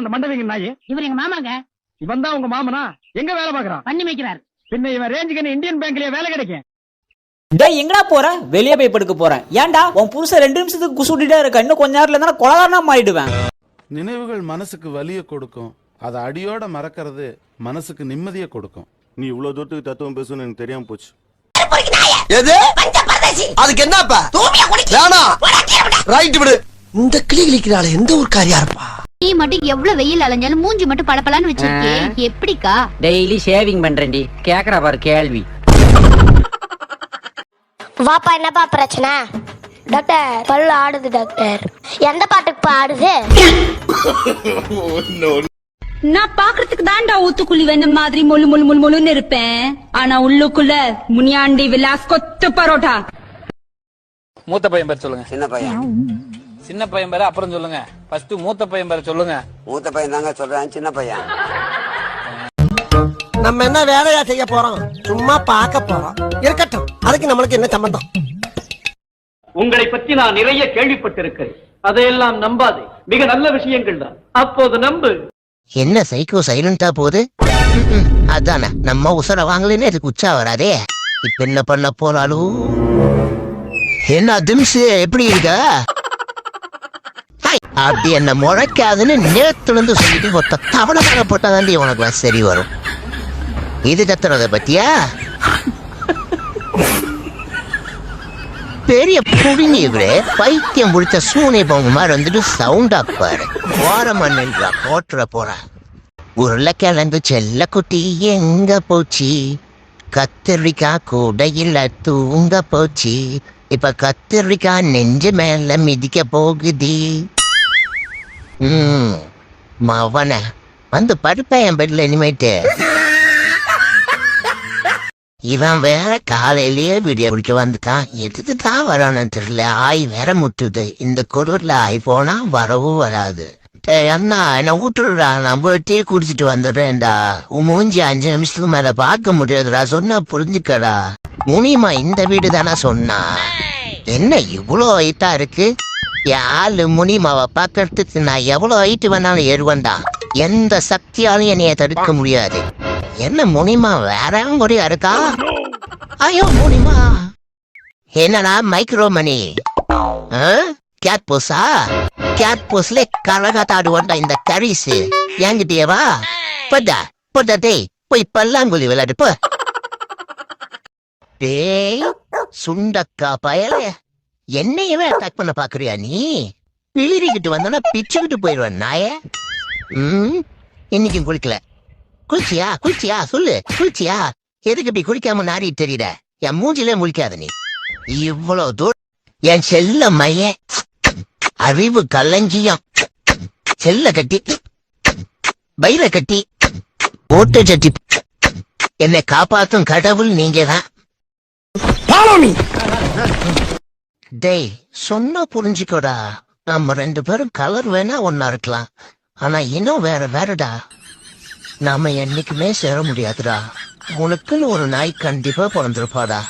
அந்த மண்டவிங்க நாயி? இவர் எங்க மாமாங்க. இவன் தான் உங்க மாமனா? எங்க வேலை பாக்குறான் பண்ணி வைக்கிறார் பின்ன இவன் ரேஞ்சுக்கு என்ன இந்தியன் பேங்க்லயே வேலை கிடைக்கும்? டேய் எங்கடா போற? வெளியே போய் படுக்க போறேன் ஏன்டா? உன் புருஷன் ரெண்டு நிமிஷத்துக்கு குசுட்டிட்டே இருக்க. இன்னும் கொஞ்ச நேரத்துல இருந்தா கொலகாரனா மாறிடுவேன். நினைவுகள் மனசுக்கு வலியை கொடுக்கும். அதை அடியோட மறக்கிறது மனசுக்கு நிம்மதியை கொடுக்கும். நீ இவ்வளவு தூரத்துக்கு தத்துவம் பேசுன்னு எனக்கு தெரியாம போச்சு. எது? அதுக்கு என்னப்பா? வேணாம். ரைட் விடு. இந்த கிளி கிளிக்கிறாள் எந்த ஒரு காரியா இருப்பா? நீ மட்டும் எவ்வளவு வெயில் அலைஞ்சாலும் மூஞ்சி மட்டும் பளபளன்னு வச்சிருக்கே. எப்படிக்கா? டெய்லி ஷேவிங் பண்றேன்டி. கேக்குறா பாரு கேள்வி. வாப்பா என்னப்பா பிரச்சனை? டாக்டர் பல்லு ஆடுது டாக்டர் எந்த பாட்டுக்கு ஆடுது? நான் பாக்குறதுக்கு தான்டா ஊத்துக்குழி வெந்த மாதிரி மொழு மொழு மொழு மொழுன்னு இருப்பேன். ஆனா உள்ளுக்குள்ள முனியாண்டி விலாஸ் கொத்து பரோட்டா. மூத்த பையன் பேர் சொல்லுங்க. சின்ன பையன். சின்ன பையன் பேர் அப்புறம் சொல்லுங்க. ஃபர்ஸ்ட் மூத்த பையன் பேர் சொல்லுங்க. மூத்த பையன் தாங்க சொல்றேன் சின்ன பையன். நம்ம என்ன வேலையா செய்ய போறோம்? சும்மா பார்க்க போறோம். இருக்கட்டும் அதுக்கு நம்மளுக்கு என்ன சம்பந்தம்? உங்களை பத்தி நான் நிறைய கேள்விப்பட்டிருக்கிறேன். அதையெல்லாம் நம்பாதே. மிக நல்ல விஷயங்கள் தான். அப்போது நம்பு. என்ன சைக்கோ சைலண்டா போகுது. அதானே. நம்ம உசர வாங்கலன்னு இதுக்கு உச்சா வராதே? இப்ப என்ன பண்ண போறாலும் என்ன திம்ஸ் எப்படி இருக்க. அப்படி என்ன முளைக்காதுன்னு நேத்துலேருந்து சொல்லிட்டு மொத்த தவளை போட்டா தாண்டி உனக்கு சரி வரும். இது கத்துறத பத்தியா? பெரிய புடிங்க இவரே பைத்தியம் பிடிச்ச சூனை போங்க மாதிரி வந்துட்டு சவுண்டா பாரு. ஓரமா நின்றா போட்டுற போறா. உருளைக்கிழங்கு செல்ல குட்டி எங்க போச்சு? கத்திரிக்காய் கூடையில தூங்க போச்சு. இப்ப கத்திரிக்காய் நெஞ்சு மேல மிதிக்க போகுது. ம். மவன வந்து படுப்பேன் என் பெட்ல இனிமேட்டு. இவன் வேற காலையிலேயே வீடியோ பிடிக்க வந்துட்டான். எதுக்கு தான் வரானு தெரியல. ஆய் வேற முட்டுது. இந்த குரூர்ல ஆய் போனா வரவும் வராது. அண்ணா என்ன விட்டுடுடா நான் போய் டீ குடிச்சிட்டு வந்துடுறேன்டா. உன் மூஞ்சி அஞ்சு நிமிஷத்துக்கு மேல பார்க்க முடியாதுடா. சொன்னா புரிஞ்சுக்கடா. முனியம்மா இந்த வீடு தானே சொன்னா என்ன இவ்வளோ ஹைட்டா இருக்கு? யாரு முனிமாவை பார்க்கறதுக்கு நான் எவ்வளோ ஹைட்டு வேணாலும் ஏறுவேன்டா எந்த சக்தியாலும் என்னைய தடுக்க முடியாது. என்ன முனிமா வேற முறையா இருக்கா ஐயோ முனிமா. என்னடா மைக்ரோ மணி கேட் போஸா கேட் போஸ்ல கரகாத்தாடுவான்டா இந்த கரிசு. ஏங்கிட்டேவா வா. போடா டேய் போய் பல்லாங்குழி விளையாடு போ. டேய் சுண்டக்கா பயலே. என்னையவே அட்டாக் பண்ண பாக்குறியா நீ? பீறிக்கிட்டு வந்தனா பிச்சுக்கிட்டு போயிடுவேன் நாயே. ம் இன்னைக்கும் குளிக்கல. குளிச்சியா? குளிச்சியா? சொல்லு. குளிச்சியா? எதுக்கு இப்படி குளிக்காம நாரி தெரியல என் மூஞ்சிலே முழிக்காத நீ. இவ்வளவு தூரம் என் செல்ல மைய. அறிவு கலஞ்சியம் செல்ல கட்டி. பயிர கட்டி. ஓட்ட சட்டி. என்னை காப்பாத்தும் கடவுள் நீங்க தான் டேய் சொன்னா புரிஞ்சுக்கோடா. நம்ம ரெண்டு பேரும் கலர் வேணா ஒன்னா இருக்கலாம். ஆனா இன்னும் வேற வேறடா. நாம என்னைக்குமே சேர முடியாதுடா. உனக்குன்னு ஒரு நாய் கண்டிப்பா பிறந்திருப்பாடா.